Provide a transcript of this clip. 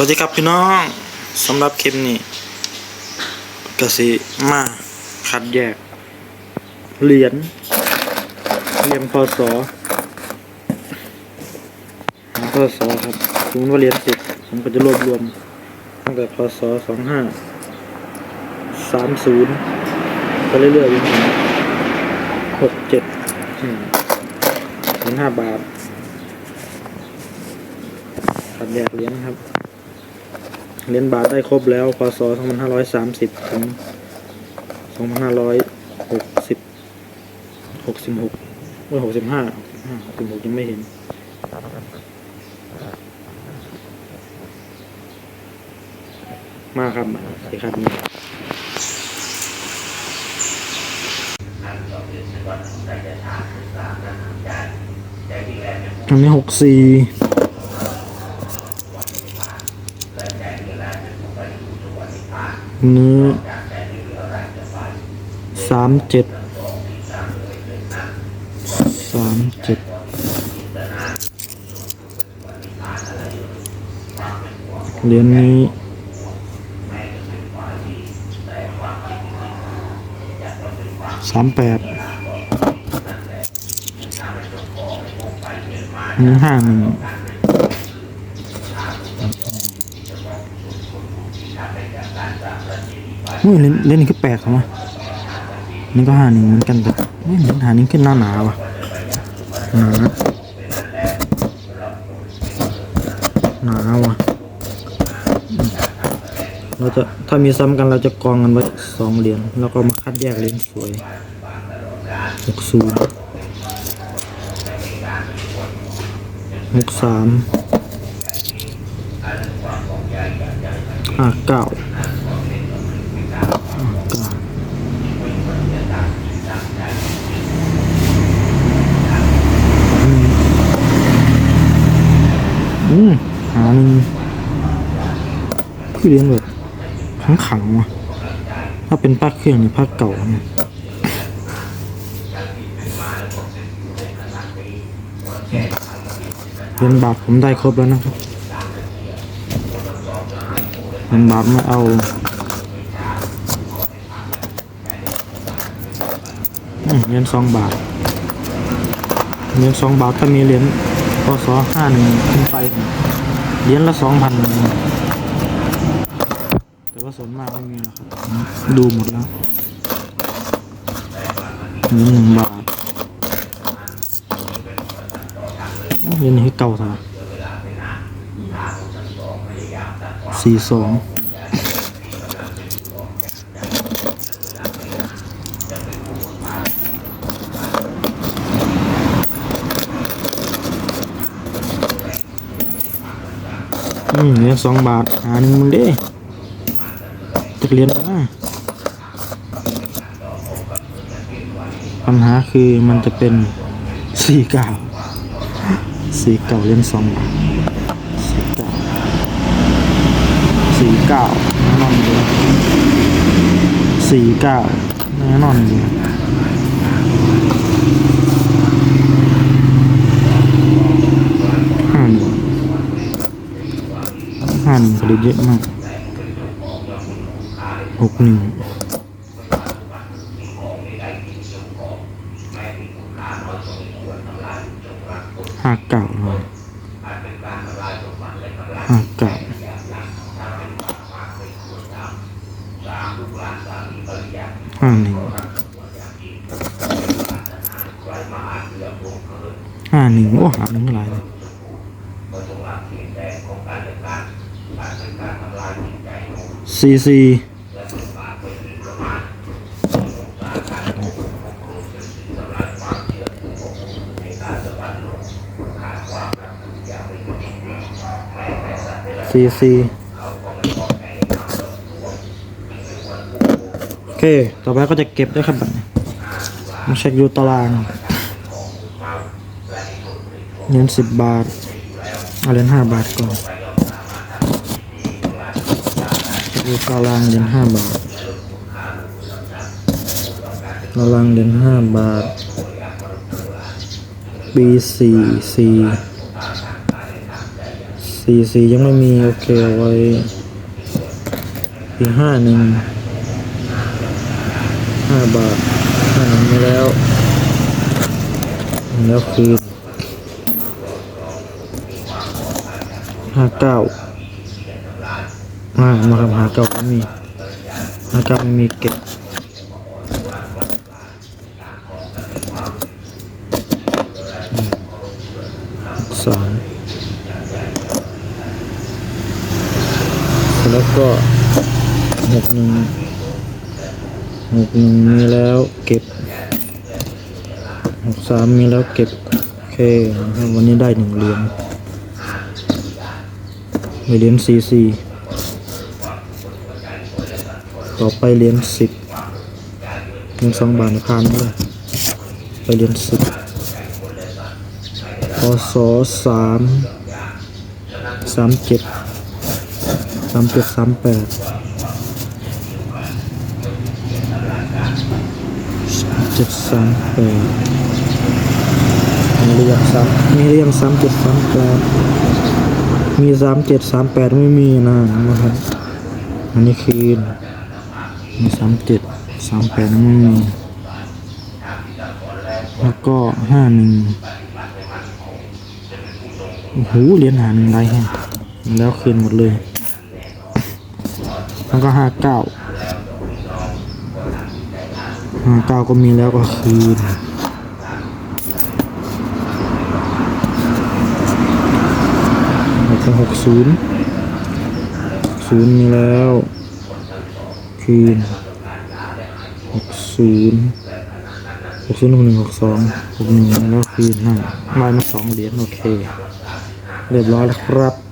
วัสดีครับพี่น้องสำหรับคลิปนี้กสิมาคัดแยก เหรียญเหรียญพศหาพศครับสมมติว่าเหรียญสิบผมก็จะรวบรวมตั้งแต่พศสองห้าสามศูนย์ไปเรื่อยๆจนถึงหกเจ็ดเหรียญห้าบาทคัดแยกเหรียญครับ เหรียญบาทได้ครบแล้วพศ2530 ถึง 2560 66เมื่อ65 65 66ยังไม่เห็นมาครับมาสิครับนี่อันนี้หกสี่ นื้อสามเจ็ดสามเจ็ดเหรียญนี้สามแปดอันนี้ห้าหนึ่ง เฮ้ยเล่นเล่นนี่คือแปลกเหรอวะนี่ก็หาหนึ่งเหมือนกันแต่เฮ้ยเล่นหานี่ขึ้นหน้าหนาว่ะหนาหนาว่ะเราจะถ้ามีซ้ำกันเราจะกองกันไว้สองเหรียญแล้วก็มาคัดแยกเหรียญสวยหกศูนย์หกสาม ห้าเก้าอืมหาหนึ่งคือเรียนแบบขังขังๆว่ะถ้าเป็นภาคเครื่องนี่ภาคเก่าเนี่ยเรียนบาทผมได้ครบแล้วนะครับ เรียนบาทไม่เอาเหรียญสองบาทเหรียญสองบาทถ้ามีเหรียญพศห้าหนึ่งขึ้นไปเหรียญละสองพันแต่ว่าส่วนมากไม่มีหรอกครับดูหมดแล้วเหรียญหนึ่งบาทเหรียญนี้เก่าท่า สี่สองอืมเหรียญสองบาทหาหนึ่งมึงด้จะเรียญนะปัญหาคือมันจะเป็นสี่เก้าสี่เก้าเรียญสองบาทสี่ เก้าแน่นอนเลยสี่เก้าแน่นอนเลยห้าหนึ่งหันผลิตเยอะมากหกหนึ่งห้าเก้าห้าเก้าหนึ่ง ห้าหนึ่งโอ้หาหนึ่งเท่าไหร่เลยซีซีซีซีโอเค ต่อไปก็จะเก็บด้วยครับแบบมาเช็คดูตาราง เงินสิบบาท เอาเหรียญห้าบาทก่อนดูตารางเหรียญห้าบาทตารางเหรียญห้าบาทปีสี่สี่สี่สี่ยังไม่มี โอเคเอาไว้อีห้าหนึ่งห้าบาทห้าหนึ่งไม่แล้ว แล้วคืน ห้าเก้าอ่ามาครับห้าเก้าไม่มีห้าเก้าไม่มีเก็บสามแล้วก็หกหนึ่งหกหนึ่งมีแล้วเก็บหกสามมีแล้วเก็บ โอเคนะครับวันนี้ได้หนึ่งเหรียญ เหรียญสี่สี่ต่อไปเหรียญสิบเงินสองบาทผ่านเลยไปเหรียญสิบพศสามสามเจ็ดสามเจ็ดสามแปดเจ็ดสามแปดมีเรียงสามมีเรียงสามเจ็ดสามแปด มีสามเจ็ดสามแปดไม่มีนะนะครับ อันนี้คืนมีสามเจ็ดสามแปดไม่มี แล้วก็ห้าหนึ่งโอ้โหเหรียญหาหนึ่งได้แฮะแล้วคืนหมดเลย แล้วก็ห้าเก้าห้าเก้าก็มีแล้วก็คืน หกหกศูนย์ศูนย์มีแล้วคืนหกศูนย์หกศูนย์หกหนึ่งหกสองหกหนึ่งแล้วคืนห้ได้มาสองเหรียญโอเค เรียบร้อยแล้วครับ